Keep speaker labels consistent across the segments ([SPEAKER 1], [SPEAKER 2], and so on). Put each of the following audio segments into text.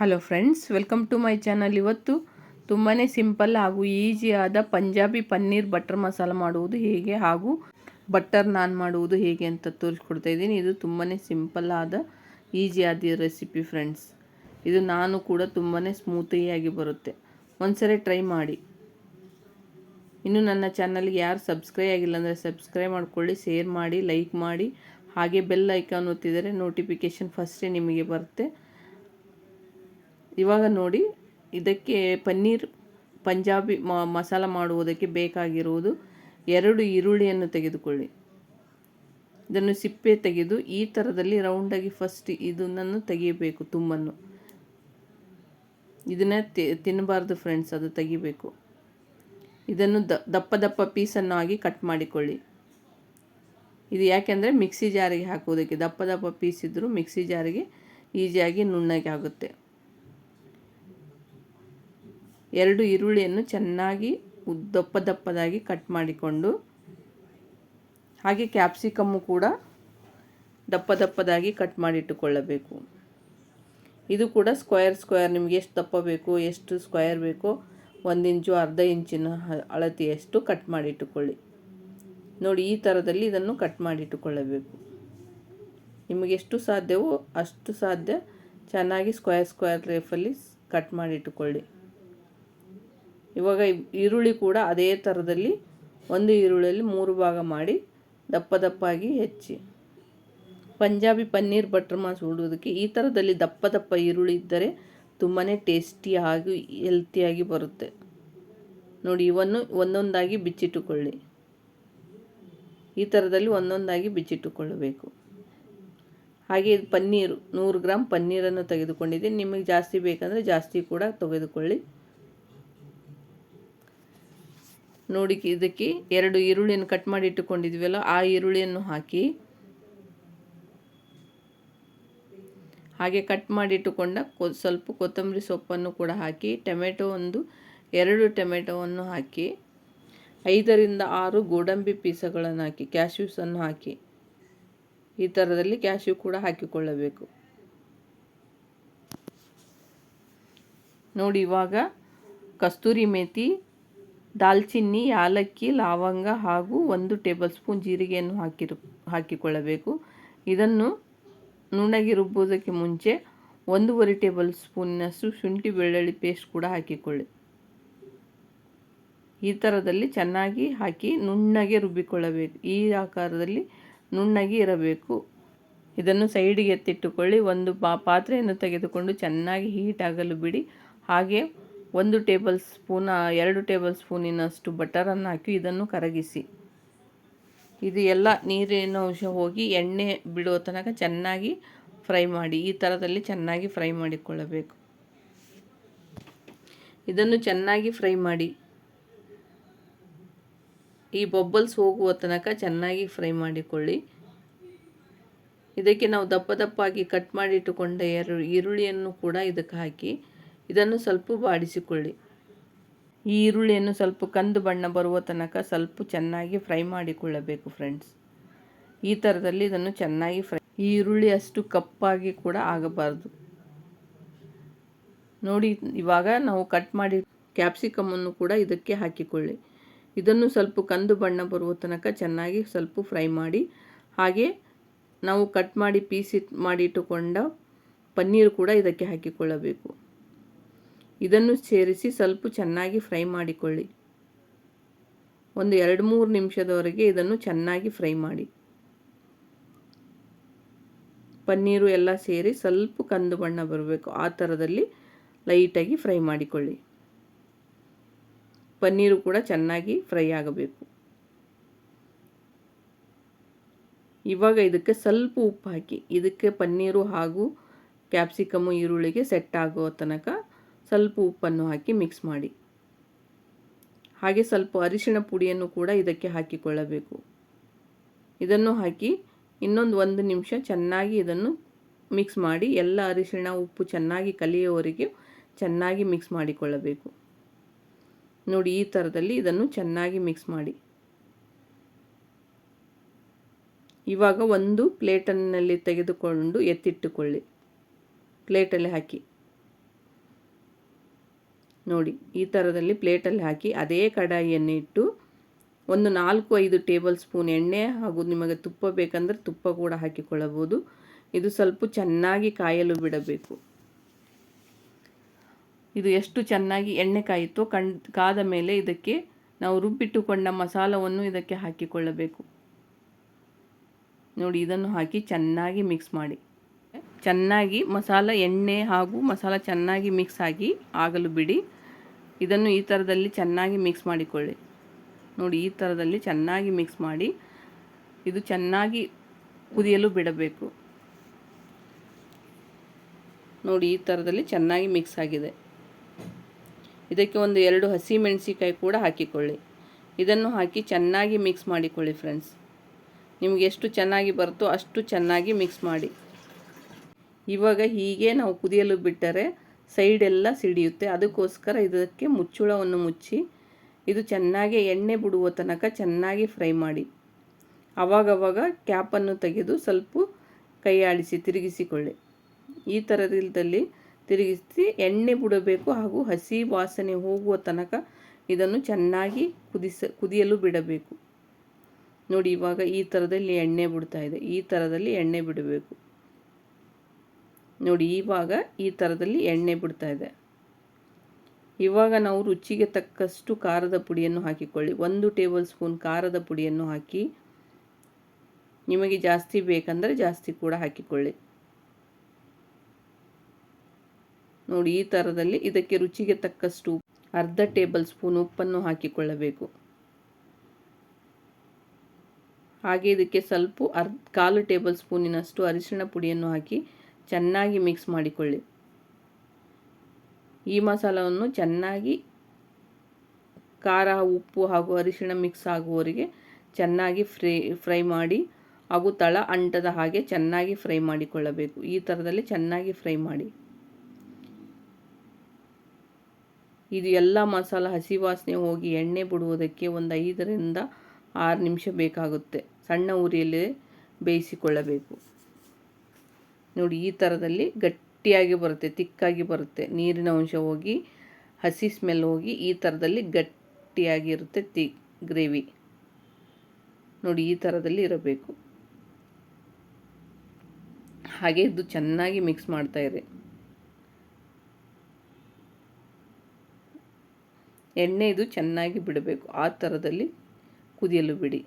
[SPEAKER 1] Hello friends welcome to my channel ಇವತ್ತು ತುಂಬಾ simple ಹಾಗೂ ಈಸಿಯಾದ ಪಂಜಾಬಿ ಪನ್ನೀರ್ ಬಟರ್ ಮಸಾಲ ಮಾಡುವುದು ಹೇಗೆ ಹಾಗೂ ಬಟರ್ ನಾನ್ ಮಾಡುವುದು ಹೇಗೆ ಅಂತ ತೋರಿಸ್ಕೊಡ್ತಾ ಇದ್ದೀನಿ. ಇದು ತುಂಬಾ ಸಿಂಪಲ್ ಆದ ಈಸಿಯಾದ ರೆಸಿಪಿ ಫ್ರೆಂಡ್ಸ್ ಇದು ನಾನು ಕೂಡ ತುಂಬಾ ಸ್ಮೂತಿಯಾಗಿ ಬರುತ್ತೆ. ಒಂದ್ಸರಿ ಟ್ರೈ ಮಾಡಿ. ಇನ್ನು ನನ್ನ ಚಾನಲ್ಗೆ ಯಾರು ಸಬ್ಸ್ಕ್ರೈಬ್ ಆಗಿಲ್ಲ ಅಂದರೆ ಸಬ್ಸ್ಕ್ರೈಬ್ ಮಾಡಿಕೊಳ್ಳಿ ಶೇರ್ ಮಾಡಿ ಲೈಕ್ ಮಾಡಿ. ಹಾಗೆ ಬೆಲ್ ಐಕಾನ್ ಒತ್ತಿದರೆ ನೋಟಿಫಿಕೇಶನ್ ಫಸ್ಟೇ ನಿಮಗೆ ಬರುತ್ತೆ. ಇವಾಗ ನೋಡಿ, ಇದಕ್ಕೆ ಪನ್ನೀರ್, ಪಂಜಾಬಿ ಮಸಾಲ ಮಾಡುವುದಕ್ಕೆ ಬೇಕಾಗಿರುವುದು ಎರಡು ಈರುಳ್ಳಿಯನ್ನು ತೆಗೆದುಕೊಳ್ಳಿ. ಇದನ್ನು ಸಿಪ್ಪೆ ತೆಗೆದು ಈ ಥರದಲ್ಲಿ ರೌಂಡಾಗಿ ಫಸ್ಟ್ ಇದನ್ನು ತೆಗಿಬೇಕು ತುಂಬನ್ನು. ಇದನ್ನು ತಿನ್ನಬಾರ್ದು ಫ್ರೆಂಡ್ಸ್ ಅದು ತೆಗಿಬೇಕು. ಇದನ್ನು ದಪ್ಪ ದಪ್ಪ ಪೀಸನ್ನು ಆಗಿ ಕಟ್ ಮಾಡಿಕೊಳ್ಳಿ. ಇದು ಯಾಕೆಂದರೆ ಮಿಕ್ಸಿ ಜಾರಿಗೆ ಹಾಕುವುದಕ್ಕೆ ದಪ್ಪ ದಪ್ಪ ಪೀಸ್ ಇದ್ದರೂ ಮಿಕ್ಸಿ ಜಾರಿಗೆ ಈಸಿಯಾಗಿ ನುಣ್ಣಗೆ ಆಗುತ್ತೆ. ಎರಡು ಈರುಳ್ಳಿಯನ್ನು ಚೆನ್ನಾಗಿ ದಪ್ಪ ದಪ್ಪದಾಗಿ ಕಟ್ ಮಾಡಿಕೊಂಡು, ಹಾಗೆ ಕ್ಯಾಪ್ಸಿಕಮ್ಮು ಕೂಡ ದಪ್ಪ ದಪ್ಪದಾಗಿ ಕಟ್ ಮಾಡಿಟ್ಟುಕೊಳ್ಳಬೇಕು ಇದು ಕೂಡ ಸ್ಕ್ವೇರ್ ಸ್ಕ್ವೇರ್ ನಿಮಗೆ ಎಷ್ಟು ದಪ್ಪ ಬೇಕು, ಎಷ್ಟು ಸ್ಕ್ವೇರ್ ಬೇಕೋ, ಒಂದು ಇಂಚು, ಅರ್ಧ ಇಂಚಿನ ಅಳತೆಯಷ್ಟು ಕಟ್ ಮಾಡಿಟ್ಟುಕೊಳ್ಳಿ ನೋಡಿ, ಈ ಥರದಲ್ಲಿ ಇದನ್ನು ಕಟ್ ಮಾಡಿಟ್ಟುಕೊಳ್ಳಬೇಕು ನಿಮಗೆ ಎಷ್ಟು ಸಾಧ್ಯವೋ ಅಷ್ಟು ಸಾಧ್ಯ. ಚೆನ್ನಾಗಿ ಸ್ಕ್ವೇರ್ ಸ್ಕ್ವೇರ್ ರೇಫಲ್ಲಿ ಕಟ್ ಮಾಡಿಟ್ಟುಕೊಳ್ಳಿ ಇವಾಗ ಈರುಳ್ಳಿ ಕೂಡ ಅದೇ ಥರದಲ್ಲಿ ಒಂದು ಈರುಳ್ಳಿಯಲ್ಲಿ ಮೂರು ಭಾಗ ಮಾಡಿ ದಪ್ಪ ದಪ್ಪಾಗಿ ಹೆಚ್ಚಿ. ಪಂಜಾಬಿ ಪನ್ನೀರ್ ಬಟರ್ ಮಾಸ್ ಉಡುವುದಕ್ಕೆ ಈ ಥರದಲ್ಲಿ ದಪ್ಪ ದಪ್ಪ ಈರುಳ್ಳಿ ಇದ್ದರೆ ತುಂಬಾ ಟೇಸ್ಟಿ ಟೇಸ್ಟಿಯಾಗಿ ಹೆಲ್ತಿಯಾಗಿ ಬರುತ್ತೆ. ನೋಡಿ, ಇವನ್ನು ಒಂದೊಂದಾಗಿ ಬಿಚ್ಚಿಟ್ಟುಕೊಳ್ಳಿ. ಈ ಥರದಲ್ಲಿ ಒಂದೊಂದಾಗಿ ಬಿಚ್ಚಿಟ್ಟುಕೊಳ್ಳಬೇಕು. ಹಾಗೆ ಪನ್ನೀರು, ನೂರು ಗ್ರಾಮ್ ಪನ್ನೀರನ್ನು ತೆಗೆದುಕೊಂಡಿದ್ದೀನಿ. ನಿಮಗೆ ಜಾಸ್ತಿ ಬೇಕಂದರೆ ಜಾಸ್ತಿ ಕೂಡ ತೆಗೆದುಕೊಳ್ಳಿ. ನೋಡಿ ಇದಕ್ಕೆ ಎರಡು ಈರುಳ್ಳಿಯನ್ನು ಕಟ್ ಮಾಡಿ ಇಟ್ಟುಕೊಂಡಿದ್ವಲ್ಲ, ಆ ಈರುಳ್ಳಿಯನ್ನು ಹಾಕಿ, ಹಾಗೆ ಕಟ್ ಮಾಡಿ ಕೊ, ಸ್ವಲ್ಪ ಕೊತ್ತಂಬರಿ ಸೊಪ್ಪನ್ನು ಕೂಡ ಹಾಕಿ, ಟೊಮೆಟೊ ಒಂದು, ಎರಡು ಟೊಮೆಟೊವನ್ನು ಹಾಕಿ, ಐದರಿಂದ ಆರು ಗೋಡಂಬಿ ಪೀಸಗಳನ್ನು ಹಾಕಿ ಕ್ಯಾಶ್ಯೂಸನ್ನು ಹಾಕಿ, ಈ ಥರದಲ್ಲಿ ಕ್ಯಾಶ್ಯೂ ಕೂಡ ಹಾಕಿಕೊಳ್ಳಬೇಕು. ನೋಡಿ ಇವಾಗ ಕಸ್ತೂರಿ ಮೇಥಿ ದಾಲ್ಚಿನ್ನಿ, ಯಾಲಕ್ಕಿ, ಲವಂಗ ಹಾಗೂ ಒಂದು ಟೇಬಲ್ ಸ್ಪೂನ್ ಜೀರಿಗೆಯನ್ನು ಹಾಕಿರು, ಹಾಕಿಕೊಳ್ಳಬೇಕು. ಇದನ್ನು ನುಣ್ಣಗೆ ರುಬ್ಬುವುದಕ್ಕೆ ಮುಂಚೆ ಒಂದೂವರೆ ಟೇಬಲ್ ಸ್ಪೂನ್ನಷ್ಟು ಶುಂಠಿ ಬೆಳ್ಳುಳ್ಳಿ ಪೇಸ್ಟ್ ಕೂಡ ಹಾಕಿಕೊಳ್ಳಿ. ಈ ಥರದಲ್ಲಿ ಚೆನ್ನಾಗಿ ಹಾಕಿ ನುಣ್ಣಗೆ ರುಬ್ಬಿಕೊಳ್ಳಬೇಕು. ಈ ಆಕಾರದಲ್ಲಿ ನುಣ್ಣಗೆ ಇರಬೇಕು. ಇದನ್ನು ಸೈಡಿಗೆ ಎತ್ತಿಟ್ಟುಕೊಳ್ಳಿ. ಒಂದು ಪಾತ್ರೆಯನ್ನು ತೆಗೆದುಕೊಂಡು ಚೆನ್ನಾಗಿ ಹೀಟ್ ಆಗಲು ಬಿಡಿ. ಹಾಗೆ ಒಂದು ಟೇಬಲ್ ಸ್ಪೂನ್ ಎರಡು ಟೇಬಲ್ ಸ್ಪೂನಿನಷ್ಟು ಬಟರನ್ನು ಹಾಕಿ ಇದನ್ನು ಕರಗಿಸಿ. ಇದು ಎಲ್ಲ ನೀರಿನ ಅಂಶ ಹೋಗಿ ಎಣ್ಣೆ ಬಿಡುವ ತನಕ ಚೆನ್ನಾಗಿ ಫ್ರೈ ಮಾಡಿ, ಈ ಥರದಲ್ಲಿ ಚೆನ್ನಾಗಿ ಫ್ರೈ ಮಾಡಿಕೊಳ್ಳಬೇಕು. ಇದನ್ನು ಚೆನ್ನಾಗಿ ಫ್ರೈ ಮಾಡಿ. ಈ ಬೊಬ್ಬಲ್ಸ್ ಹೋಗುವ ತನಕ ಚೆನ್ನಾಗಿ ಫ್ರೈ ಮಾಡಿಕೊಳ್ಳಿ. ಇದಕ್ಕೆ ನಾವು ದಪ್ಪ ದಪ್ಪಾಗಿ ಕಟ್ ಮಾಡಿಟ್ಟುಕೊಂಡ ಎರಡು ಈರುಳ್ಳಿಯನ್ನು ಕೂಡ ಇದಕ್ಕೆ ಹಾಕಿ. ಇದನ್ನು ಸ್ವಲ್ಪ ಬಾಡಿಸಿಕೊಳ್ಳಿ. ಈ ಈರುಳ್ಳಿಯನ್ನು ಸ್ವಲ್ಪ ಕಂದು ಬಣ್ಣ ಬರುವ ತನಕ ಸ್ವಲ್ಪ ಚೆನ್ನಾಗಿ ಫ್ರೈ ಮಾಡಿಕೊಳ್ಳಬೇಕು ಫ್ರೆಂಡ್ಸ್ ಈ ಥರದಲ್ಲಿ ಇದನ್ನು ಚೆನ್ನಾಗಿ ಫ್ರೈ ಈ ಈರುಳ್ಳಿ ಅಷ್ಟು ಕಪ್ಪಾಗಿ ಕೂಡ ಆಗಬಾರ್ದು. ನೋಡಿ, ಇವಾಗ ನಾವು ಕಟ್ ಮಾಡಿ ಕ್ಯಾಪ್ಸಿಕಮನ್ನು ಕೂಡ ಇದಕ್ಕೆ ಹಾಕಿಕೊಳ್ಳಿ. ಇದನ್ನು ಸ್ವಲ್ಪ ಕಂದು ಬಣ್ಣ ಬರುವ ತನಕ ಚೆನ್ನಾಗಿ ಸ್ವಲ್ಪ ಫ್ರೈ ಮಾಡಿ, ಹಾಗೆ ನಾವು ಕಟ್ ಮಾಡಿ ಪೀಸ್ ಮಾಡಿಟ್ಟುಕೊಂಡ ಪನ್ನೀರು ಕೂಡ ಇದಕ್ಕೆ ಹಾಕಿಕೊಳ್ಳಬೇಕು. ಇದನ್ನು ಸೇರಿಸಿ ಸ್ವಲ್ಪ ಚೆನ್ನಾಗಿ ಫ್ರೈ ಮಾಡಿಕೊಳ್ಳಿ. ಒಂದು ಎರಡು ಮೂರು ನಿಮಿಷದವರೆಗೆ ಇದನ್ನು ಚೆನ್ನಾಗಿ ಫ್ರೈ ಮಾಡಿ. ಪನ್ನೀರು ಎಲ್ಲ ಸೇರಿ ಸ್ವಲ್ಪ ಕಂದು ಬಣ್ಣ ಬರಬೇಕು. ಆ ಥರದಲ್ಲಿ ಲೈಟಾಗಿ ಫ್ರೈ ಮಾಡಿಕೊಳ್ಳಿ. ಪನ್ನೀರು ಕೂಡ ಚೆನ್ನಾಗಿ ಫ್ರೈ ಆಗಬೇಕು. ಇವಾಗ ಇದಕ್ಕೆ ಸ್ವಲ್ಪ ಉಪ್ಪು ಹಾಕಿ, ಇದಕ್ಕೆ ಪನ್ನೀರು ಹಾಗೂ ಕ್ಯಾಪ್ಸಿಕಮ್ಮು ಈರುಳ್ಳಿಗೆ ಸೆಟ್ ಆಗೋ ತನಕ ಸ್ವಲ್ಪ ಉಪ್ಪನ್ನು ಹಾಕಿ ಮಿಕ್ಸ್ ಮಾಡಿ. ಹಾಗೆ ಸ್ವಲ್ಪ ಅರಿಶಿಣ ಪುಡಿಯನ್ನು ಕೂಡ ಇದಕ್ಕೆ ಹಾಕಿಕೊಳ್ಳಬೇಕು. ಇದನ್ನು ಹಾಕಿ ಇನ್ನೊಂದು ಒಂದು ನಿಮಿಷ ಚೆನ್ನಾಗಿ ಇದನ್ನು ಮಿಕ್ಸ್ ಮಾಡಿ, ಎಲ್ಲ ಅರಿಶಿಣ, ಉಪ್ಪು ಚೆನ್ನಾಗಿ ಕಲಿಯುವವರೆಗೆ ಚೆನ್ನಾಗಿ ಮಿಕ್ಸ್ ಮಾಡಿಕೊಳ್ಳಬೇಕು. ನೋಡಿ, ಈ ಥರದಲ್ಲಿ ಇದನ್ನು ಚೆನ್ನಾಗಿ ಮಿಕ್ಸ್ ಮಾಡಿ. ಇವಾಗ ಒಂದು ಪ್ಲೇಟನ್ನಲ್ಲಿ ತೆಗೆದುಕೊಂಡು ಎತ್ತಿಟ್ಟುಕೊಳ್ಳಿ. ಪ್ಲೇಟಲ್ಲಿ ಹಾಕಿ. ನೋಡಿ, ಈ ಥರದಲ್ಲಿ ಪ್ಲೇಟಲ್ಲಿ ಹಾಕಿ ಅದೇ ಕಡಾಯಿಯನ್ನು ಇಟ್ಟು ಒಂದು ನಾಲ್ಕು ಐದು ಟೇಬಲ್ ಸ್ಪೂನ್ ಎಣ್ಣೆ ಹಾಗೂ ನಿಮಗೆ ತುಪ್ಪ ಬೇಕಂದರೆ ತುಪ್ಪ ಕೂಡ ಹಾಕಿಕೊಳ್ಳಬಹುದು. ಇದು ಸ್ವಲ್ಪ ಚೆನ್ನಾಗಿ ಕಾಯಲು ಬಿಡಬೇಕು. ಇದು ಎಷ್ಟು ಚೆನ್ನಾಗಿ ಎಣ್ಣೆ ಕಾಯಿತೋ ಕಣ್, ಕಾದ ಮೇಲೆ ಇದಕ್ಕೆ ನಾವು ರುಬ್ಬಿಟ್ಟುಕೊಂಡ ಮಸಾಲವನ್ನು ಇದಕ್ಕೆ ಹಾಕಿಕೊಳ್ಳಬೇಕು. ನೋಡಿ, ಇದನ್ನು ಹಾಕಿ ಚೆನ್ನಾಗಿ ಮಿಕ್ಸ್ ಮಾಡಿ. ಚೆನ್ನಾಗಿ ಮಸಾಲ ಎಣ್ಣೆ ಹಾಗೂ ಮಸಾಲ ಚೆನ್ನಾಗಿ ಮಿಕ್ಸ್ ಆಗಿ ಆಗಲು ಬಿಡಿ. ಇದನ್ನು ಈ ಥರದಲ್ಲಿ ಚೆನ್ನಾಗಿ ಮಿಕ್ಸ್ ಮಾಡಿಕೊಳ್ಳಿ. ನೋಡಿ, ಈ ಥರದಲ್ಲಿ ಚೆನ್ನಾಗಿ ಮಿಕ್ಸ್ ಮಾಡಿ, ಇದು ಚೆನ್ನಾಗಿ ಕುದಿಯಲು ಬಿಡಬೇಕು. ನೋಡಿ, ಈ ಥರದಲ್ಲಿ ಚೆನ್ನಾಗಿ ಮಿಕ್ಸ್ ಆಗಿದೆ. ಇದಕ್ಕೆ ಒಂದು ಎರಡು ಹಸಿ ಮೆಣಸಿಕಾಯಿ ಕೂಡ ಹಾಕಿಕೊಳ್ಳಿ. ಇದನ್ನು ಹಾಕಿ ಚೆನ್ನಾಗಿ ಮಿಕ್ಸ್ ಮಾಡಿಕೊಳ್ಳಿ ಫ್ರೆಂಡ್ಸ್ ನಿಮಗೆ ಎಷ್ಟು ಚೆನ್ನಾಗಿ ಬರುತ್ತೋ ಅಷ್ಟು ಚೆನ್ನಾಗಿ ಮಿಕ್ಸ್ ಮಾಡಿ. ಇವಾಗ ಹೀಗೆ ನಾವು ಕುದಿಯಲು ಬಿಟ್ಟರೆ ಸೈಡೆಲ್ಲ ಸಿಡಿಯುತ್ತೆ. ಅದಕ್ಕೋಸ್ಕರ ಇದಕ್ಕೆ ಮುಚ್ಚುಳವನ್ನು ಮುಚ್ಚಿ, ಇದು ಚೆನ್ನಾಗಿ ಎಣ್ಣೆ ಬಿಡುವ ತನಕ ಚೆನ್ನಾಗಿ ಫ್ರೈ ಮಾಡಿ. ಆವಾಗವಾಗ ಕ್ಯಾಪನ್ನು ತೆಗೆದು ಸ್ವಲ್ಪ ಕೈ ತಿರುಗಿಸಿಕೊಳ್ಳಿ. ಈ ಥರದಲ್ಲಿ ತಿರುಗಿಸಿ ಎಣ್ಣೆ ಬಿಡಬೇಕು ಹಾಗೂ ಹಸಿ ವಾಸನೆ ಹೋಗುವ ತನಕ ಇದನ್ನು ಚೆನ್ನಾಗಿ ಕುದಿಸ, ಕುದಿಯಲು ಬಿಡಬೇಕು. ನೋಡಿ, ಇವಾಗ ಈ ಥರದಲ್ಲಿ ಎಣ್ಣೆ ಬಿಡ್ತಾ ಇದೆ. ಈ ಥರದಲ್ಲಿ ಎಣ್ಣೆ ಬಿಡಬೇಕು. ನೋಡಿ, ಇವಾಗ ಈ ಥರದಲ್ಲಿ ಎಣ್ಣೆ ಬಿಡ್ತಾ ಇದೆ. ಇವಾಗ ನಾವು ರುಚಿಗೆ ತಕ್ಕಷ್ಟು ಖಾರದ ಪುಡಿಯನ್ನು ಹಾಕಿಕೊಳ್ಳಿ. ಒಂದು ಟೇಬಲ್ ಸ್ಪೂನ್ ಖಾರದ ಪುಡಿಯನ್ನು ಹಾಕಿ, ನಿಮಗೆ ಜಾಸ್ತಿ ಬೇಕಂದರೆ ಜಾಸ್ತಿ ಕೂಡ ಹಾಕಿಕೊಳ್ಳಿ. ನೋಡಿ, ಈ ಥರದಲ್ಲಿ ಇದಕ್ಕೆ ರುಚಿಗೆ ತಕ್ಕಷ್ಟು ಅರ್ಧ ಟೇಬಲ್ ಸ್ಪೂನ್ ಉಪ್ಪನ್ನು ಹಾಕಿಕೊಳ್ಳಬೇಕು. ಹಾಗೆ ಇದಕ್ಕೆ ಸ್ವಲ್ಪ ಅರ್ಧ, ಕಾಲು ಟೇಬಲ್ ಸ್ಪೂನಿನಷ್ಟು ಅರಿಶಿಣ ಪುಡಿಯನ್ನು ಹಾಕಿ ಚೆನ್ನಾಗಿ ಮಿಕ್ಸ್ ಮಾಡಿಕೊಳ್ಳಿ. ಈ ಮಸಾಲವನ್ನು ಚೆನ್ನಾಗಿ ಖಾರ, ಉಪ್ಪು ಹಾಗೂ ಅರಿಶಿಣ ಮಿಕ್ಸ್ ಆಗುವವರೆಗೆ ಚೆನ್ನಾಗಿ ಫ್ರೈ ಫ್ರೈ ಮಾಡಿ ಹಾಗೂ ತಳ ಅಂಟದ ಹಾಗೆ ಚೆನ್ನಾಗಿ ಫ್ರೈ ಮಾಡಿಕೊಳ್ಳಬೇಕು. ಈ ಥರದಲ್ಲಿ ಚೆನ್ನಾಗಿ ಫ್ರೈ ಮಾಡಿ. ಇದು ಎಲ್ಲ ಮಸಾಲ ಹಸಿ ವಾಸನೆ ಹೋಗಿ ಎಣ್ಣೆ ಬಿಡುವುದಕ್ಕೆ ಒಂದು ಐದರಿಂದ ಆರು ನಿಮಿಷ ಬೇಕಾಗುತ್ತೆ. ಸಣ್ಣ ಉರಿಯಲ್ಲಿ ಬೇಯಿಸಿಕೊಳ್ಳಬೇಕು. ನೋಡಿ, ಈ ಥರದಲ್ಲಿ ಗಟ್ಟಿಯಾಗಿ ಬರುತ್ತೆ, ತಿಕ್ಕಾಗಿ ಬರುತ್ತೆ. ನೀರಿನ ಅಂಶ ಹೋಗಿ, ಹಸಿ ಸ್ಮೆಲ್ ಹೋಗಿ, ಈ ಥರದಲ್ಲಿ ಗಟ್ಟಿಯಾಗಿರುತ್ತೆ ತಿ ಗ್ರೇವಿ ನೋಡಿ, ಈ ಥರದಲ್ಲಿ ಇರಬೇಕು. ಹಾಗೆ ಇದು ಚೆನ್ನಾಗಿ ಮಿಕ್ಸ್ ಮಾಡ್ತಾ ಇರಿ. ಎಣ್ಣೆ ಇದು ಚೆನ್ನಾಗಿ ಬಿಡಬೇಕು. ಆ ಥರದಲ್ಲಿ ಕುದಿಯಲು ಬಿಡಿ.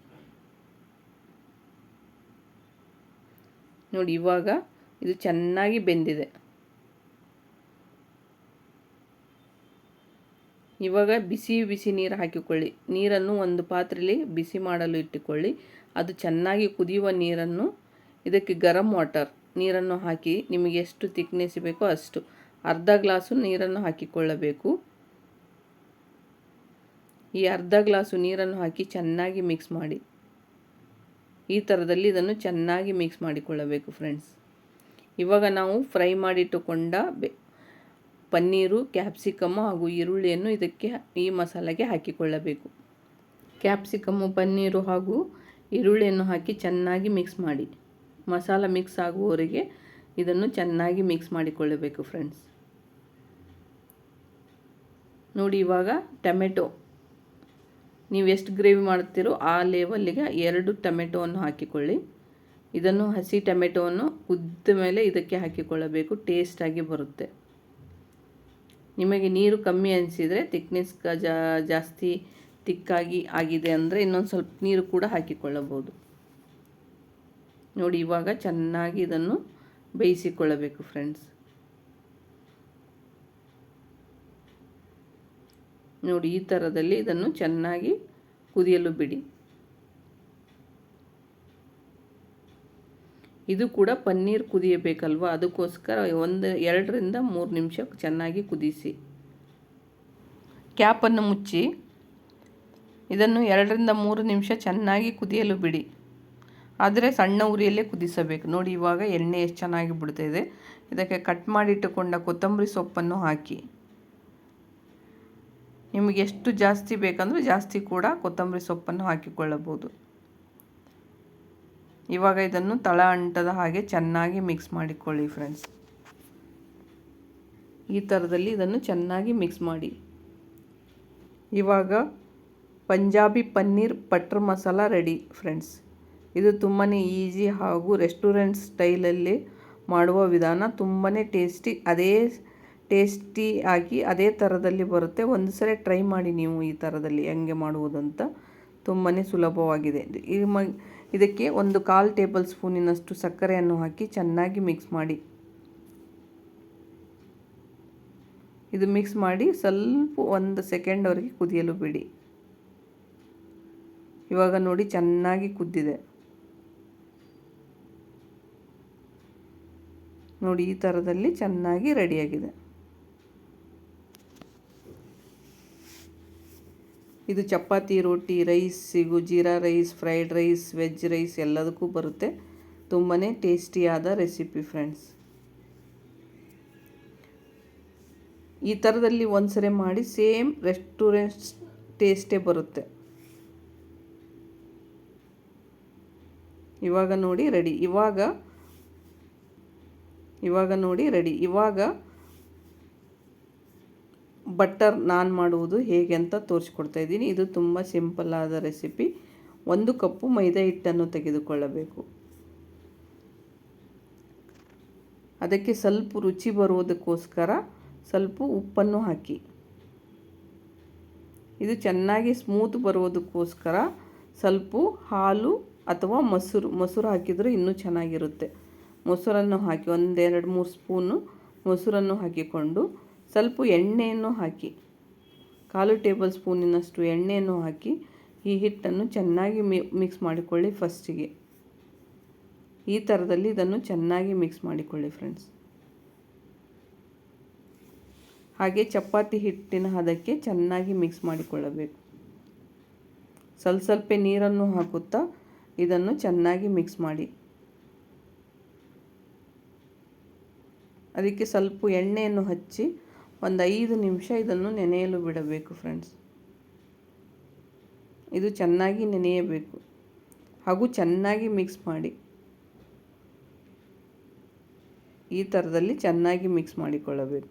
[SPEAKER 1] ನೋಡಿ, ಇವಾಗ ಇದು ಚೆನ್ನಾಗಿ ಬೆಂದಿದೆ. ಇವಾಗ ಬಿಸಿ ಬಿಸಿ ನೀರು ಹಾಕಿಕೊಳ್ಳಿ. ನೀರನ್ನು ಒಂದು ಪಾತ್ರೆಯಲ್ಲಿ ಬಿಸಿ ಮಾಡಲು ಇಟ್ಟುಕೊಳ್ಳಿ. ಅದು ಚೆನ್ನಾಗಿ ಕುದಿಯುವ ನೀರನ್ನು ಇದಕ್ಕೆ ಗರಂ ವಾಟರ್ ನೀರನ್ನು ಹಾಕಿ ನಿಮಗೆ ಎಷ್ಟು ತಿಕ್ನೆಸ್ ಬೇಕೋ ಅಷ್ಟು. ಅರ್ಧ ಗ್ಲಾಸು ನೀರನ್ನು ಹಾಕಿಕೊಳ್ಳಬೇಕು. ಈ ಅರ್ಧ ಗ್ಲಾಸು ನೀರನ್ನು ಹಾಕಿ ಚೆನ್ನಾಗಿ ಮಿಕ್ಸ್ ಮಾಡಿ. ಈ ಥರದಲ್ಲಿ ಇದನ್ನು ಚೆನ್ನಾಗಿ ಮಿಕ್ಸ್ ಮಾಡಿಕೊಳ್ಳಬೇಕು ಫ್ರೆಂಡ್ಸ್. ಇವಾಗ ನಾವು ಫ್ರೈ ಮಾಡಿಟ್ಟುಕೊಂಡ ಬೆ, ಪನ್ನೀರು ಕ್ಯಾಪ್ಸಿಕಮ್ಮು ಹಾಗೂ ಈರುಳ್ಳಿಯನ್ನು ಇದಕ್ಕೆ ಈ ಮಸಾಲೆಗೆ ಹಾಕಿಕೊಳ್ಳಬೇಕು. ಕ್ಯಾಪ್ಸಿಕಮ್ಮು ಪನ್ನೀರು ಹಾಗೂ ಈರುಳ್ಳಿಯನ್ನು ಹಾಕಿ ಚೆನ್ನಾಗಿ ಮಿಕ್ಸ್ ಮಾಡಿ. ಮಸಾಲ ಮಿಕ್ಸ್ ಆಗುವವರೆಗೆ ಇದನ್ನು ಚೆನ್ನಾಗಿ ಮಿಕ್ಸ್ ಮಾಡಿಕೊಳ್ಳಬೇಕು ಫ್ರೆಂಡ್ಸ್. ನೋಡಿ ಇವಾಗ ಟೊಮೆಟೊ. ನೀವು ಎಷ್ಟು ಗ್ರೇವಿ ಮಾಡ್ತೀರೋ ಆ ಲೆವೆಲ್ಲಿಗೆ ಎರಡು ಟೊಮೆಟೊವನ್ನು ಹಾಕಿಕೊಳ್ಳಿ. ಇದನ್ನು ಹಸಿ ಟೊಮೆಟೊವನ್ನು ಕುದ್ದ ಮೇಲೆ ಇದಕ್ಕೆ ಹಾಕಿಕೊಳ್ಳಬೇಕು. ಟೇಸ್ಟಾಗಿ ಬರುತ್ತೆ. ನಿಮಗೆ ನೀರು ಕಮ್ಮಿ ಅನಿಸಿದರೆ ತಿಕ್ನೆಸ್ ಜಾಸ್ತಿ ತಿಕ್ಕಾಗಿ ಆಗಿದೆ ಅಂದರೆ ಇನ್ನೊಂದು ಸ್ವಲ್ಪ ನೀರು ಕೂಡ ಹಾಕಿಕೊಳ್ಳಬಹುದು. ನೋಡಿ, ಇವಾಗ ಚೆನ್ನಾಗಿ ಇದನ್ನು ಬೇಯಿಸಿಕೊಳ್ಳಬೇಕು ಫ್ರೆಂಡ್ಸ್ ನೋಡಿ, ಈ ಥರದಲ್ಲಿ ಇದನ್ನು ಚೆನ್ನಾಗಿ ಕುದಿಯಲು ಬಿಡಿ. ಇದು ಕೂಡ ಪನ್ನೀರ್ ಕುದಿಯಬೇಕಲ್ವ? ಅದಕ್ಕೋಸ್ಕರ ಒಂದು ಎರಡರಿಂದ ಮೂರು ನಿಮಿಷ ಚೆನ್ನಾಗಿ ಕುದಿಸಿ. ಕ್ಯಾಪನ್ನು ಮುಚ್ಚಿ. ಇದನ್ನು ಎರಡರಿಂದ ಮೂರು ನಿಮಿಷ ಚೆನ್ನಾಗಿ ಕುದಿಯಲು ಬಿಡಿ. ಆದರೆ ಸಣ್ಣ ಉರಿಯಲ್ಲೇ ಕುದಿಸಬೇಕು. ನೋಡಿ, ಇವಾಗ ಎಣ್ಣೆ ಎಷ್ಟು ಚೆನ್ನಾಗಿ ಬಿಡ್ತಾಯಿದೆ ಇದಕ್ಕೆ ಕಟ್ ಮಾಡಿಟ್ಟುಕೊಂಡ ಕೊತ್ತಂಬರಿ ಸೊಪ್ಪನ್ನು ಹಾಕಿ. ನಿಮಗೆ ಎಷ್ಟು ಜಾಸ್ತಿ ಬೇಕಂದರೆ ಜಾಸ್ತಿ ಕೂಡ ಕೊತ್ತಂಬರಿ ಸೊಪ್ಪನ್ನು ಹಾಕಿಕೊಳ್ಳಬಹುದು. ಇವಾಗ ಇದನ್ನು ತಳ ಅಂಟದ ಹಾಗೆ ಚೆನ್ನಾಗಿ ಮಿಕ್ಸ್ ಮಾಡಿಕೊಳ್ಳಿ ಫ್ರೆಂಡ್ಸ್ ಈ ಥರದಲ್ಲಿ ಇದನ್ನು ಚೆನ್ನಾಗಿ ಮಿಕ್ಸ್ ಮಾಡಿ. ಇವಾಗ Punjabi paneer butter masala ready friends ಇದು ತುಂಬಾ ಈಸಿ ಹಾಗೂ ರೆಸ್ಟೋರೆಂಟ್ ಸ್ಟೈಲಲ್ಲಿ ಮಾಡುವ ವಿಧಾನ. ತುಂಬಾ ಟೇಸ್ಟಿ ಅದೇ ಟೇಸ್ಟಿ ಆಗಿ ಅದೇ ಥರದಲ್ಲಿ ಬರುತ್ತೆ. ಒಂದು ಸರಿ ಟ್ರೈ ಮಾಡಿ ನೀವು ಈ ಥರದಲ್ಲಿ ಹೆಂಗೆ ಮಾಡುವುದಂತ ತುಂಬಾ ಸುಲಭವಾಗಿದೆ. ಈ ಮ ಇದಕ್ಕೆ ಒಂದು ಕಾಲು ಟೇಬಲ್ ಸ್ಪೂನಿನಷ್ಟು ಸಕ್ಕರೆಯನ್ನು ಹಾಕಿ ಚೆನ್ನಾಗಿ ಮಿಕ್ಸ್ ಮಾಡಿ. ಇದು ಮಿಕ್ಸ್ ಮಾಡಿ ಸ್ವಲ್ಪ ಒಂದು ಸೆಕೆಂಡ್ವರೆಗೆ ಕುದಿಯಲು ಬಿಡಿ. ಇವಾಗ ನೋಡಿ ಚೆನ್ನಾಗಿ ಕುದ್ದಿದೆ. ನೋಡಿ ಈ ಥರದಲ್ಲಿ ಚೆನ್ನಾಗಿ ರೆಡಿಯಾಗಿದೆ. ಇದು ಚಪಾತಿ, ರೋಟಿ ರೈಸಿಗೂ jeera rice, fried rice, veg rice ಎಲ್ಲದಕ್ಕೂ ಬರುತ್ತೆ. ತುಂಬಾ ಟೇಸ್ಟಿಯಾದ ರೆಸಿಪಿ ಫ್ರೆಂಡ್ಸ್. ಈ ಥರದಲ್ಲಿ ಒಂದ್ಸರಿ ಮಾಡಿ ಸೇಮ್ ರೆಸ್ಟೋರೆಂಟ್ ಟೇಸ್ಟೇ ಬರುತ್ತೆ. ಇವಾಗ ನೋಡಿ ರೆಡಿ. ಇವಾಗ ಇವಾಗ ನೋಡಿ ರೆಡಿ. ಇವಾಗ ಬಟರ್ ನಾನ್ ಮಾಡುವುದು ಹೇಗೆ ಅಂತ ತೋರಿಸ್ಕೊಡ್ತಾ ಇದ್ದೀನಿ. ಇದು ತುಂಬ ಸಿಂಪಲ್ ಆದ ರೆಸಿಪಿ. ಒಂದು ಕಪ್ಪು ಮೈದಾ ಹಿಟ್ಟನ್ನು ತೆಗೆದುಕೊಳ್ಳಬೇಕು. ಅದಕ್ಕೆ ಸ್ವಲ್ಪ ರುಚಿ ಬರುವುದಕ್ಕೋಸ್ಕರ ಸ್ವಲ್ಪ ಉಪ್ಪನ್ನು ಹಾಕಿ. ಇದು ಚೆನ್ನಾಗಿ ಸ್ಮೂತ್ ಬರುವುದಕ್ಕೋಸ್ಕರ ಸ್ವಲ್ಪ ಹಾಲು ಅಥವಾ ಮೊಸರು ಮೊಸರು ಹಾಕಿದರೆ ಇನ್ನೂ ಚೆನ್ನಾಗಿರುತ್ತೆ. ಮೊಸರನ್ನು ಹಾಕಿ ಒಂದೆರಡು ಮೂರು ಸ್ಪೂನು ಮೊಸರನ್ನು ಹಾಕಿಕೊಂಡು ಸ್ವಲ್ಪ ಎಣ್ಣೆಯನ್ನು ಹಾಕಿ, ಕಾಲು ಟೇಬಲ್ ಸ್ಪೂನಿನಷ್ಟು ಎಣ್ಣೆಯನ್ನು ಹಾಕಿ, ಈ ಹಿಟ್ಟನ್ನು ಚೆನ್ನಾಗಿ ಮಿಕ್ಸ್ ಮಾಡಿಕೊಳ್ಳಿ ಫಸ್ಟಿಗೆ ಈ ಥರದಲ್ಲಿ ಇದನ್ನು ಚೆನ್ನಾಗಿ ಮಿಕ್ಸ್ ಮಾಡಿಕೊಳ್ಳಿ ಫ್ರೆಂಡ್ಸ್ ಹಾಗೆ ಚಪಾತಿ ಹಿಟ್ಟಿನ ಹದಕ್ಕೆ ಚೆನ್ನಾಗಿ ಮಿಕ್ಸ್ ಮಾಡಿಕೊಳ್ಳಬೇಕು. ಸ್ವಲ್ಪ ಸ್ವಲ್ಪ ನೀರನ್ನು ಹಾಕುತ್ತಾ ಇದನ್ನು ಚೆನ್ನಾಗಿ ಮಿಕ್ಸ್ ಮಾಡಿ. ಅದಕ್ಕೆ ಸ್ವಲ್ಪ ಎಣ್ಣೆಯನ್ನು ಹಚ್ಚಿ ಒಂದು ಐದು ನಿಮಿಷ ಇದನ್ನು ನೆನೆಯಲು ಬಿಡಬೇಕು ಫ್ರೆಂಡ್ಸ್ ಇದು ಚೆನ್ನಾಗಿ ನೆನೆಯಬೇಕು. ಹಾಗೂ ಚೆನ್ನಾಗಿ ಮಿಕ್ಸ್ ಮಾಡಿ. ಈ ಥರದಲ್ಲಿ ಚೆನ್ನಾಗಿ ಮಿಕ್ಸ್ ಮಾಡಿಕೊಳ್ಳಬೇಕು.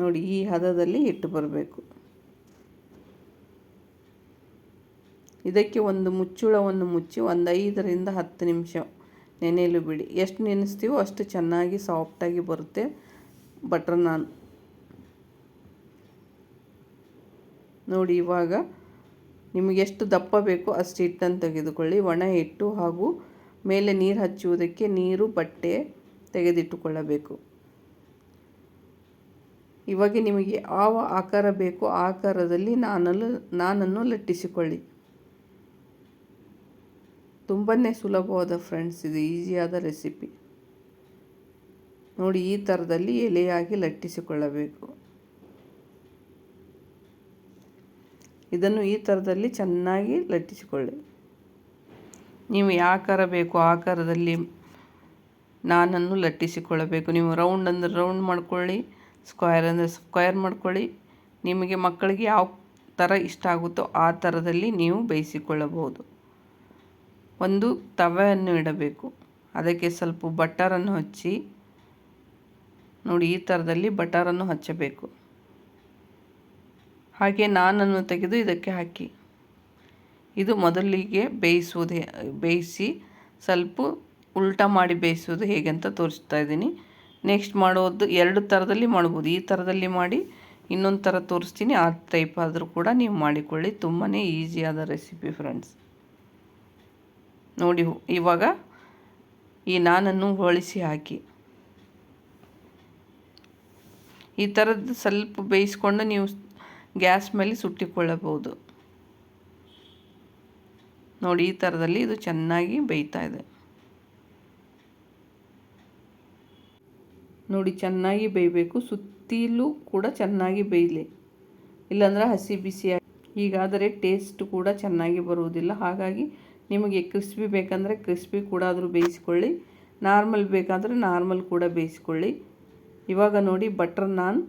[SPEAKER 1] ನೋಡಿ, ಈ ಹದದಲ್ಲಿ ಇಟ್ಟು ಬರಬೇಕು. ಇದಕ್ಕೆ ಒಂದು ಮುಚ್ಚುಳವನ್ನು ಮುಚ್ಚಿ ಒಂದು ಐದರಿಂದ ಹತ್ತು ನಿಮಿಷ ನೆನೆಯಲು ಬಿಡಿ. ಎಷ್ಟು ನೆನೆಸ್ತೀವೋ ಅಷ್ಟು ಚೆನ್ನಾಗಿ ಸಾಫ್ಟಾಗಿ ಬರುತ್ತೆ ಬಟರ್ ನಾನ್ ನೋಡಿ ಇವಾಗ ನಿಮಗೆ ಎಷ್ಟು ದಪ್ಪ ಬೇಕೋ ಅಷ್ಟು ಹಿಟ್ಟನ್ನು ತೆಗೆದುಕೊಳ್ಳಿ. ಒಣ ಹಿಟ್ಟು ಹಾಗೂ ಮೇಲೆ ನೀರು ಹಚ್ಚುವುದಕ್ಕೆ ನೀರು, ಬಟ್ಟೆ ತೆಗೆದಿಟ್ಟುಕೊಳ್ಳಬೇಕು. ಇವಾಗ ನಿಮಗೆ ಯಾವ ಆಕಾರ ಬೇಕೋ ಆಕಾರದಲ್ಲಿ ನಾನನ್ನು ನಾನನ್ನು ಲಟ್ಟಿಸಿಕೊಳ್ಳಿ. ತುಂಬಾ ಸುಲಭವಾದ ಫ್ರೆಂಡ್ಸ್ ಇದು ಈಸಿಯಾದ ರೆಸಿಪಿ ನೋಡಿ, ಈ ಥರದಲ್ಲಿ ಎಲೆಯಾಗಿ ಲಟ್ಟಿಸಿಕೊಳ್ಳಬೇಕು. ಇದನ್ನು ಈ ಥರದಲ್ಲಿ ಚೆನ್ನಾಗಿ ಲಟ್ಟಿಸಿಕೊಳ್ಳಿ. ನೀವು ಯಾಕಾರ ಬೇಕು ಆಕಾರದಲ್ಲಿ ನಾನನ್ನು ಲಟ್ಟಿಸಿಕೊಳ್ಳಬೇಕು. ನೀವು ರೌಂಡ್ ಅಂದರೆ ರೌಂಡ್ ಮಾಡ್ಕೊಳ್ಳಿ ಸ್ಕ್ವಯರ್ ಅಂದರೆ ಸ್ಕ್ವಯರ್ ಮಾಡ್ಕೊಳ್ಳಿ. ನಿಮಗೆ ಮಕ್ಕಳಿಗೆ ಯಾವ ಥರ ಇಷ್ಟ ಆಗುತ್ತೋ ಆ ಥರದಲ್ಲಿ ನೀವು ಬೇಯಿಸಿಕೊಳ್ಳಬಹುದು. ಒಂದು ತವೆಯನ್ನು ಇಡಬೇಕು. ಅದಕ್ಕೆ ಸ್ವಲ್ಪ ಬಟರನ್ನು ಹಚ್ಚಿ, ನೋಡಿ ಈ ಥರದಲ್ಲಿ ಬಟರನ್ನು ಹಚ್ಚಬೇಕು. ಹಾಗೆ ನಾನನ್ನು ತೆಗೆದು ಇದಕ್ಕೆ ಹಾಕಿ. ಇದು ಮೊದಲಿಗೆ ಬೇಯಿಸುವುದು ಬೇಯಿಸಿ ಸ್ವಲ್ಪ ಉಲ್ಟಾ ಮಾಡಿ ಬೇಯಿಸೋದು ಹೇಗೆ ಅಂತ ತೋರಿಸ್ತಾ ಇದ್ದೀನಿ. ನೆಕ್ಸ್ಟ್ ಮಾಡೋದು ಎರಡು ಥರದಲ್ಲಿ ಮಾಡ್ಬೋದು. ಈ ಥರದಲ್ಲಿ ಮಾಡಿ ಇನ್ನೊಂದು ಥರ ತೋರಿಸ್ತೀನಿ. ಆ ಟೈಪ್ ಆದರೂ ಕೂಡ ನೀವು ಮಾಡಿಕೊಳ್ಳಿ. ತುಂಬಾ ಈಸಿಯಾದ ರೆಸಿಪಿ ಫ್ರೆಂಡ್ಸ್. ನೋಡಿ ಇವಾಗ ಈ ನಾನನ್ನು ಹೊಳಿಸಿ ಹಾಕಿ. ಈ ಥರದ್ದು ಸ್ವಲ್ಪ ಬೇಯಿಸ್ಕೊಂಡು ನೀವು ಗ್ಯಾಸ್ ಮೇಲೆ ಸುಟ್ಟಿಕೊಳ್ಳಬಹುದು. ನೋಡಿ, ಈ ಥರದಲ್ಲಿ ಇದು ಚೆನ್ನಾಗಿ ಬೇಯ್ತಾ ಇದೆ. ನೋಡಿ, ಚೆನ್ನಾಗಿ ಬೇಯಬೇಕು. ಸುತ್ತಿಲೂ ಕೂಡ ಚೆನ್ನಾಗಿ ಬೇಯಲಿ. ಇಲ್ಲಾಂದ್ರೆ ಹಸಿ ಬಿಸಿ ಹೀಗಾದರೆ ಟೇಸ್ಟ್ ಕೂಡ ಚೆನ್ನಾಗಿ ಬರುವುದಿಲ್ಲ. ಹಾಗಾಗಿ ನಿಮಗೆ ಕ್ರಿಸ್ಪಿ ಬೇಕಂದರೆ ಕ್ರಿಸ್ಪಿ ಕೂಡ ಆದರೂ ಬೇಯಿಸ್ಕೊಳ್ಳಿ, ನಾರ್ಮಲ್ ಬೇಕಾದರೆ ನಾರ್ಮಲ್ ಕೂಡ ಬೇಯಿಸ್ಕೊಳ್ಳಿ. ಇವಾಗ ನೋಡಿ ಬಟರ್ ನಾನ್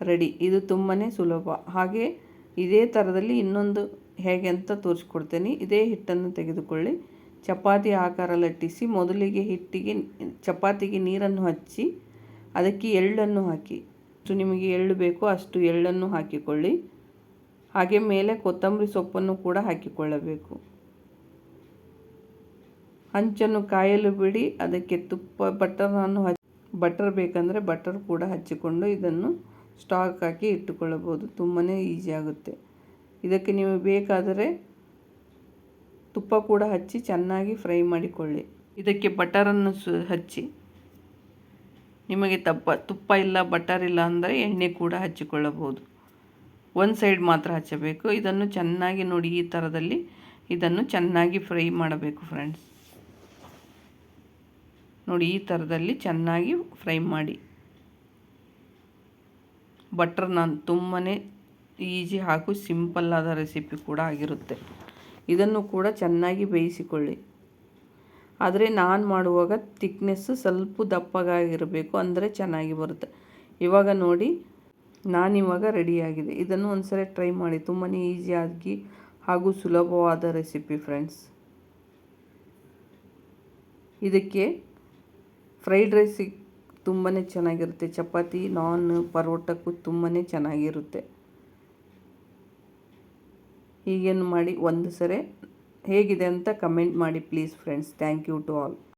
[SPEAKER 1] ರೆಡಿ. ಇದು ತುಂಬಾ ಸುಲಭ. ಹಾಗೆ ಇದೇ ಥರದಲ್ಲಿ ಇನ್ನೊಂದು ಹೇಗೆ ಅಂತ ತೋರಿಸ್ಕೊಡ್ತೇನೆ. ಇದೇ ಹಿಟ್ಟನ್ನು ತೆಗೆದುಕೊಳ್ಳಿ. ಚಪಾತಿ ಆಕಾರ ಲಟ್ಟಿಸಿ, ಮೊದಲಿಗೆ ಹಿಟ್ಟಿಗೆ ಚಪಾತಿಗೆ ನೀರನ್ನು ಹಚ್ಚಿ, ಅದಕ್ಕೆ ಎಳ್ಳನ್ನು ಹಾಕಿ. ಅಷ್ಟು ನಿಮಗೆ ಎಳ್ಳು ಬೇಕೋ ಅಷ್ಟು ಎಳ್ಳನ್ನು ಹಾಕಿಕೊಳ್ಳಿ. ಹಾಗೆ ಮೇಲೆ ಕೊತ್ತಂಬರಿ ಸೊಪ್ಪನ್ನು ಕೂಡ ಹಾಕಿಕೊಳ್ಳಬೇಕು. ಹಂಚನ್ನು ಕಾಯಲು ಬಿಡಿ. ಅದಕ್ಕೆ ತುಪ್ಪ ಬಟರನ್ನು ಹಚ್ಚಿ ಬಟರ್ ಬೇಕಂದರೆ ಬಟರ್ ಕೂಡ ಹಚ್ಚಿಕೊಂಡು ಇದನ್ನು ಸ್ಟಾಕ್ ಹಾಕಿ ಇಟ್ಟುಕೊಳ್ಳಬಹುದು. ತುಂಬಾ ಈಸಿ ಆಗುತ್ತೆ. ಇದಕ್ಕೆ ನೀವು ಬೇಕಾದರೆ ತುಪ್ಪ ಕೂಡ ಹಚ್ಚಿ ಚೆನ್ನಾಗಿ ಫ್ರೈ ಮಾಡಿಕೊಳ್ಳಿ. ಇದಕ್ಕೆ ಬಟರನ್ನು ಸು, ಹಚ್ಚಿ. ನಿಮಗೆ ತಪ್ಪ, ತುಪ್ಪ ಇಲ್ಲ, ಬಟರ್ ಇಲ್ಲ ಅಂದರೆ ಎಣ್ಣೆ ಕೂಡ ಹಚ್ಚಿಕೊಳ್ಳಬಹುದು. ಒಂದು ಸೈಡ್ ಮಾತ್ರ ಹಚ್ಚಬೇಕು. ಇದನ್ನು ಚೆನ್ನಾಗಿ ನೋಡಿ ಈ ಥರದಲ್ಲಿ ಇದನ್ನು ಚೆನ್ನಾಗಿ ಫ್ರೈ ಮಾಡಬೇಕು, ಫ್ರೆಂಡ್ಸ್. ನೋಡಿ, ಈ ಥರದಲ್ಲಿ ಚೆನ್ನಾಗಿ ಫ್ರೈ ಮಾಡಿ. ಬಟ್ರ್ ನಾನು ತುಂಬಾ ಈಜಿ ಹಾಗೂ ಸಿಂಪಲ್ ಆದ ರೆಸಿಪಿ ಕೂಡ ಆಗಿರುತ್ತೆ. ಇದನ್ನು ಕೂಡ ಚೆನ್ನಾಗಿ ಬೇಯಿಸಿಕೊಳ್ಳಿ. ಆದರೆ ನಾನು ಮಾಡುವಾಗ ತಿಕ್ನೆಸ್ಸು ಸ್ವಲ್ಪ ದಪ್ಪಗಾಗಿರಬೇಕು ಅಂದರೆ ಚೆನ್ನಾಗಿ ಬರುತ್ತೆ. ಇವಾಗ ನೋಡಿ ನಾನಿವಾಗ ರೆಡಿಯಾಗಿದೆ ಇದನ್ನು ಒಂದ್ಸರಿ ಟ್ರೈ ಮಾಡಿ. ತುಂಬಾ ಈಸಿಯಾಗಿ ಹಾಗೂ ಸುಲಭವಾದ ರೆಸಿಪಿ ಫ್ರೆಂಡ್ಸ್ ಇದಕ್ಕೆ ಫ್ರೈಡ್ ರೈಸಿಗೆ ತುಂಬಾ ಚೆನ್ನಾಗಿರುತ್ತೆ. ಚಪಾತಿ, ನಾನ್, ಪರೋಟಕ್ಕೂ ತುಂಬಾ ಚೆನ್ನಾಗಿರುತ್ತೆ. ಹೀಗೇನು ಮಾಡಿ ಒಂದು ಸರಿ ಹೇಗಿದೆ ಅಂತ ಕಮೆಂಟ್ ಮಾಡಿ please friends thank you to all